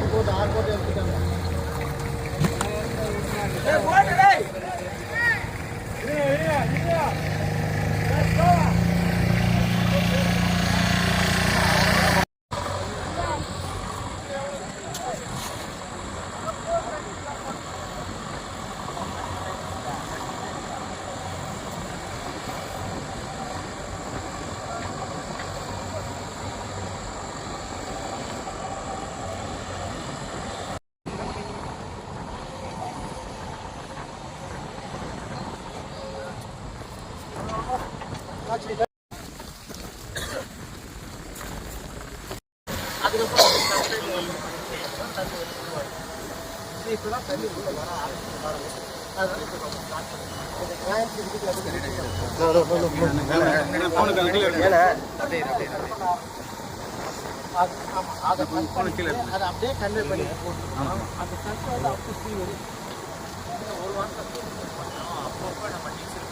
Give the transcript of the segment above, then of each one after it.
ఆర్కోట్ ఆర్కోట్ அதை அப்படியே கன்வே பண்ணி அந்த சர்க்கிள் வந்து அப்படி ஸ்ரீ வரும் ஒரு அப்பப்போ நம்ம டீச்சர்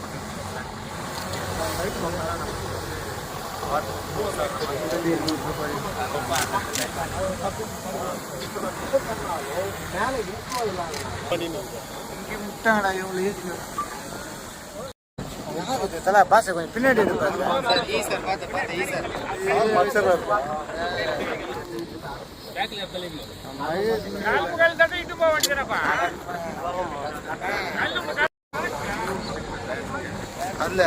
பாச கொஞ்சம் பின்னாடி காம்புகள் போக வேண்டியதுப்பா அல்ல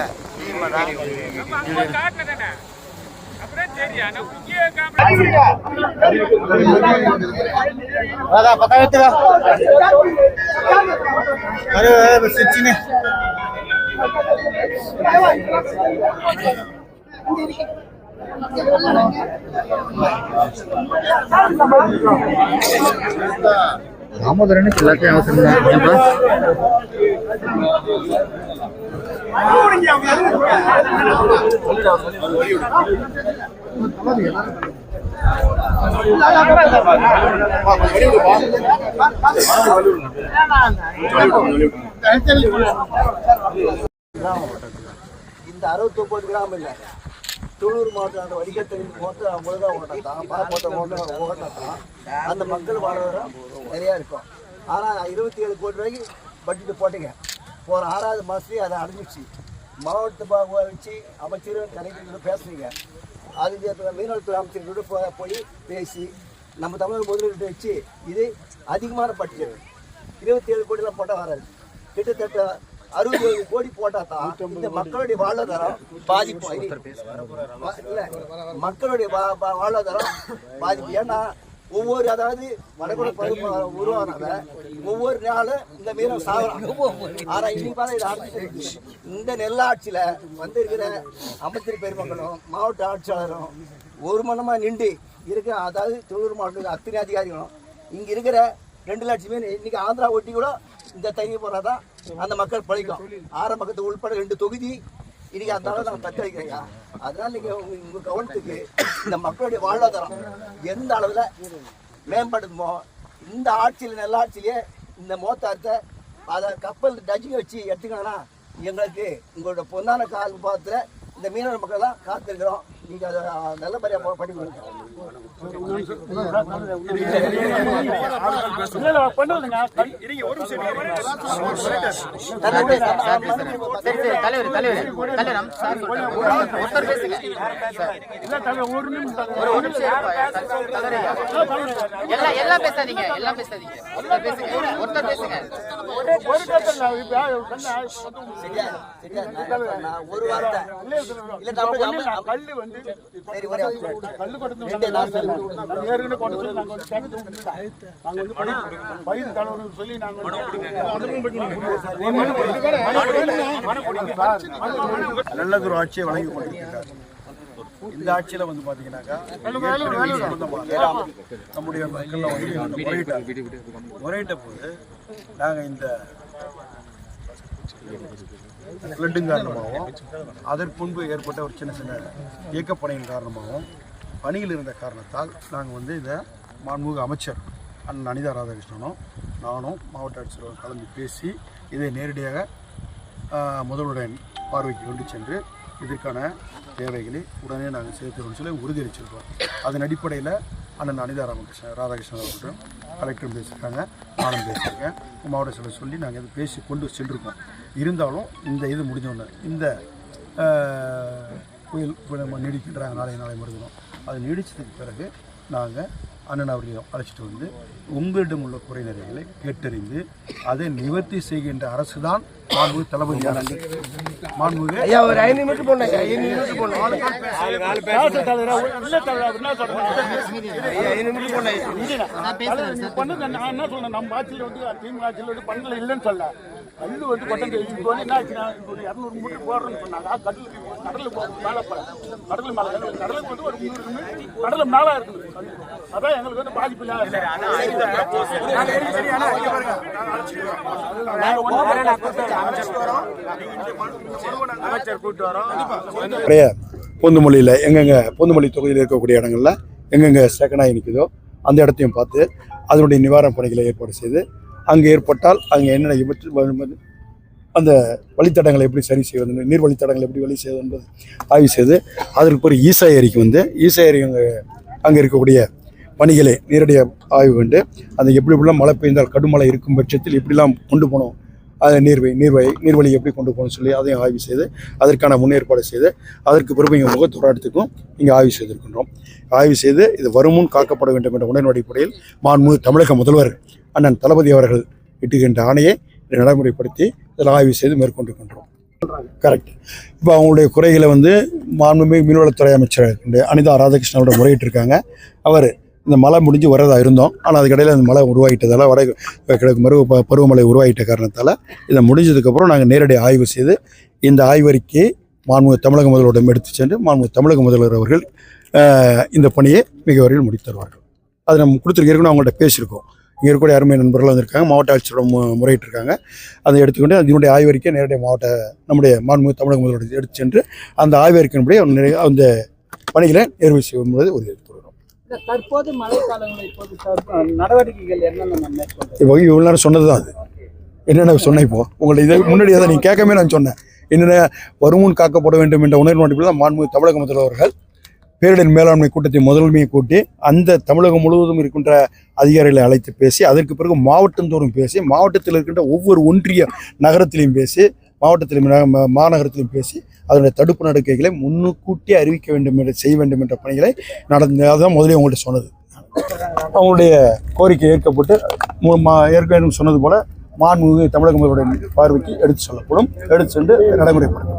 दादा पता येते का अरे सचिने Thank you. பக்கம் எடுத்துக்கா அரே சிச்சினே தாமோதரனுக்கு எல்லாத்தையும் அவசரம் தான். கிராம் இல்லை. தொண்ணூறு மாவட்டம் அந்த வடிகட்டணி மொத்தம் முழுதாக ஓட்டம். தான் மொத்தம் ஓட்டம் தான் அந்த மக்கள் வாழ்ற நிறையா இருக்கும். ஆனால் இருபத்தி ஏழு கோடி ரூபாய்க்கு பட்ஜெட்டு போட்டீங்க. போகிற ஆறாவது மாதத்துலேயே அதை அடைஞ்சிச்சு மாவட்ட பாகுவா வச்சு அமைச்சர் கலைஞர்களோட பேசுனீங்க அதுக்கு மீனவத்துறை அமைச்சர்களோட போ- போய் பேசி நம்ம தமிழக முதலீட்டு வச்சு இது அதிகமான பட்ஜெட் இருபத்தி ஏழு கோடியெலாம் போட்டால் வராது. கிட்டத்தட்ட அறுபது கோடி போட்டால் தான் இந்த மக்களுடைய வாழ்வாதாரம் பாதிப்பு. இல்ல மக்களுடைய வாழ்வாதாரம் பாதிப்பு. ஏன்னா ஒவ்வொரு அதாவது வடகுட பகுதி உருவானத ஒவ்வொரு நாளும் இந்த மீனம் சாகுறாங்க ஆனா இன்னைக்கு பார்த்தா இது இந்த நெல்லாட்சியில வந்திருக்கிற அமைச்சர் பெருமக்களும் மாவட்ட ஆட்சியாளரும் ஒரு மனமா நின்று இருக்க அதாவது தொழில் மாவட்ட அத்தனை அதிகாரிகளும் இங்க இருக்கிற ரெண்டு லட்சம் மீன் இன்னைக்கு ஆந்திரா ஒட்டி கூட இந்த தண்ணி போனாதான் அந்த மக்கள் பழிக்கும். ஆரம்பக்கத்து உள்பட ரெண்டு தொகுதி இன்னைக்கு அந்த அளவு நாங்கள் தக்க வைக்கிறீங்க அதனால நீங்க உங்க கவனத்துக்கு இந்த மக்களுடைய வாழ்வாதாரம் எந்த அளவுல மேம்படுமோ இந்த ஆட்சியில் நல்ல ஆட்சியிலே இந்த மோத்தாரத்தை அதை கப்பல் டஜிங்க வச்சு எடுத்துக்கணும்னா எங்களுக்கு உங்களோட பொன்னான கால் பாத்திர இந்த மீனவர் மக்கள்லாம் காத்திருக்கிறோம். நீங்க அதை பண்ணி இருப்பா. தலைவர் ஐயா. எல்லாம் எல்லாம் பேசாதீங்க எல்லாம் பேசாதீங்க ஒருத்தர் பேசுங்க ஒருத்தர் பேசுங்க சரியா? சரியா? நான் நான் ஒரு வார்த்தை இல்ல நல்லதொரு ஆட்சியை வழங்கி கொண்டிருக்கிறார். இந்த ஆட்சியில வந்து பாத்தீங்கன்னாக்கா நம்முடைய மக்கள் வந்து முறையிட்ட போது நாங்க இந்த ஃப்ளட்டுங் காரணமாகவும் அதற்கு முன்பு ஏற்பட்ட ஒரு சின்ன சின்ன இயக்கப்பணியின் காரணமாகவும் பணியில் இருந்த காரணத்தால் நாங்கள் வந்து இதை மாண்புமிகு அமைச்சர் அண்ணன் அனிதா ராதாகிருஷ்ணனும் நானும் மாவட்ட ஆட்சியரும் கலந்து பேசி இதை நேரடியாக முதல்வருடன் பார்வைக்கு கொண்டு சென்று இதற்கான தேவைகளை உடனே நாங்கள் சேர்த்துறோம்னு சொல்லி உறுதியளிச்சிருக்கோம் அதன் அடிப்படையில் அண்ணன் அனிதா ராமகிருஷ்ணன் ராதாகிருஷ்ணன் அவர்களும் கலெக்டரும் பேசியிருக்காங்க நானும் பேசியிருக்கேன். மாவட்ட செயலர் சொல்லி நாங்கள் இதை பேசி கொண்டு சென்றிருக்கோம். இருந்தாலும் இந்த இது முடிஞ்சோடனே இந்த புயல் நம்ம நீடிக்கின்றாங்க நாளை நாளை மறுதினம். அது நீடிச்சதுக்கு பிறகு நாங்கள் அண்ணன் அவர்களையும் அழைச்சிட்டு வந்து உங்களிடம் உள்ள குறை நிறைகளை கேட்டறிந்து அதை நிவர்த்தி செய்கின்ற அரசு தான் மாண்பு தளபதி அரசு மாண்புமிகு ஐயா ஒரு மீட்டர் போடணும் பண்ணுங்க நான் என்ன? சொல்றேன்? நம்ம ஆட்சியில் வந்து திமுக ஆட்சியில் வந்து பண்ணல இல்லைன்னு சொல்ல. கல்லு வந்து கொட்டை இப்போ வந்து என்ன ஆச்சுன்னா இப்போ ஒரு இரநூறு மூட்டை போடுறோம்னு சொன்னாங்க. கடலுக்கு கடலுக்கு போகிறது மேலே கடல் மேலே. கடலுக்கு வந்து ஒரு முந்நூறு மீட்டர் கடல் மேலே இருக்குது. அதான் எங்களுக்கு வந்து பாதிப்பு இல்லை நிறைய பொந்துமொழியில் எங்கெங்கே பொந்துமொழி தொகுதியில் இருக்கக்கூடிய இடங்களில் எங்கெங்கே செகண்டாகி நிற்குதோ அந்த இடத்தையும் பார்த்து அதனுடைய நிவாரணப் பணிகளை ஏற்பாடு செய்து அங்கே ஏற்பட்டால் அங்கே என்னென்ன அந்த வழித்தடங்களை எப்படி சரி செய்வது நீர் வழித்தடங்களை எப்படி வழி செய்வது என்பது ஆய்வு செய்து அதற்கு பிறகு ஈசா ஏரிக்கு வந்து ஈசா ஏரி அங்கே அங்கே இருக்கக்கூடிய பணிகளை நேரடியாக ஆய்வு கண்டு அந்த எப்படி எப்படிலாம் மழை பெய்ந்தால் கடுமழை இருக்கும் பட்சத்தில் எப்படிலாம் கொண்டு போகணும் அது நீர்வை நீர்வை நீர்வழி எப்படி கொண்டு போகணும்னு சொல்லி அதையும் ஆய்வு செய்து அதற்கான முன்னேற்பாடு செய்து அதற்கு பிறகு இங்கே முகத்தோராட்டத்துக்கும் இங்கே ஆய்வு செய்திருக்கின்றோம். ஆய்வு செய்து இது வருமுன் காக்கப்பட வேண்டும் என்ற உணர்வு அடிப்படையில் மாண்பு தமிழக முதல்வர் அண்ணன் தளபதி அவர்கள் இட்டுகின்ற ஆணையை நடைமுறைப்படுத்தி இதில் ஆய்வு செய்து மேற்கொண்டிருக்கின்றோம். கரெக்ட் இப்போ அவங்களுடைய குறைகளை வந்து மாண்புமிகு மீன்வளத்துறை அமைச்சர் அனிதா ராதாகிருஷ்ணனோட முறையிட்டிருக்காங்க. அவர் இந்த மழை முடிஞ்சு வரதா இருந்தோம். ஆனால் அதுக்கடையில் அந்த மழை உருவாகிட்டதால் வட கிழக்கு மருவ ப- பருவமழை உருவாகிட்ட காரணத்தால் இதை முடிஞ்சதுக்கப்புறம் நாங்கள் நேரடி ஆய்வு செய்து இந்த ஆய்வறிக்கையை மாண்பு தமிழக முதல்வரிடம் எடுத்து சென்று மாண்பு தமிழக முதல்வர் அவர்கள் இந்த பணியை மிக விரைவில் முடித்து தருவார்கள். அது நம்ம கொடுத்துருக்க ஏற்கனவே அவங்கள்ட்ட பேசியிருக்கோம். இங்கே இருக்கக்கூடிய அருமை நண்பர்கள் வந்திருக்காங்க. மாவட்ட ஆட்சியரோட முறையிட்டிருக்காங்க. அதை எடுத்துக்கொண்டு அதனுடைய ஆய்வறிக்கை நேரடியாக மாவட்ட நம்முடைய மாண்பு தமிழக முதல்வர் எடுத்து சென்று அந்த ஆய்வறிக்கையின்படி அந்த பணிகளை நிறைவு செய்யும் என்பதை உறுதியளித்துள்ளோம் தற்போது மழை காலங்களில் இப்போது தற்ப- நடவடிக்கைகள் என்னென்ன இப்போ இவ்வளோ நேரம் சொன்னது தான் அது. என்னென்ன சொன்னேன் இப்போ? உங்களை இதை முன்னாடி அதை நீங்கள் கேட்கவே நான் சொன்னேன். என்னென்ன வருமுன் காக்கப்பட வேண்டும் என்ற உணர்வு தான் மாண்பு தமிழக முதல்வர்கள் பேரிடர் மேலாண்மை கூட்டத்தை முதன்மையை கூட்டி அந்த தமிழகம் முழுவதும் இருக்கின்ற அதிகாரிகளை அழைத்து பேசி அதற்கு பிறகு மாவட்டந்தோறும் பேசி மாவட்டத்தில் இருக்கின்ற ஒவ்வொரு ஒன்றிய நகரத்திலையும் பேசி மாவட்டத்திலும் ந- மா- மாநகரத்திலும் பேசி அதனுடைய தடுப்பு நடவடிக்கைகளை முன்னுக்கூட்டி அறிவிக்க வேண்டும் என்று செய்ய வேண்டும் என்ற பணிகளை நடந்து அதுதான் முதலே உங்கள்கிட்ட சொன்னது. அவங்களுடைய கோரிக்கை ஏற்கப்பட்டு மு- மா- ஏற்கனவே சொன்னது போல மாண்புமிகு தமிழக முதல்வருடைய பார்வைக்கு எடுத்து சொல்லப்படும் எடுத்து சென்று நடைமுறைப்படும்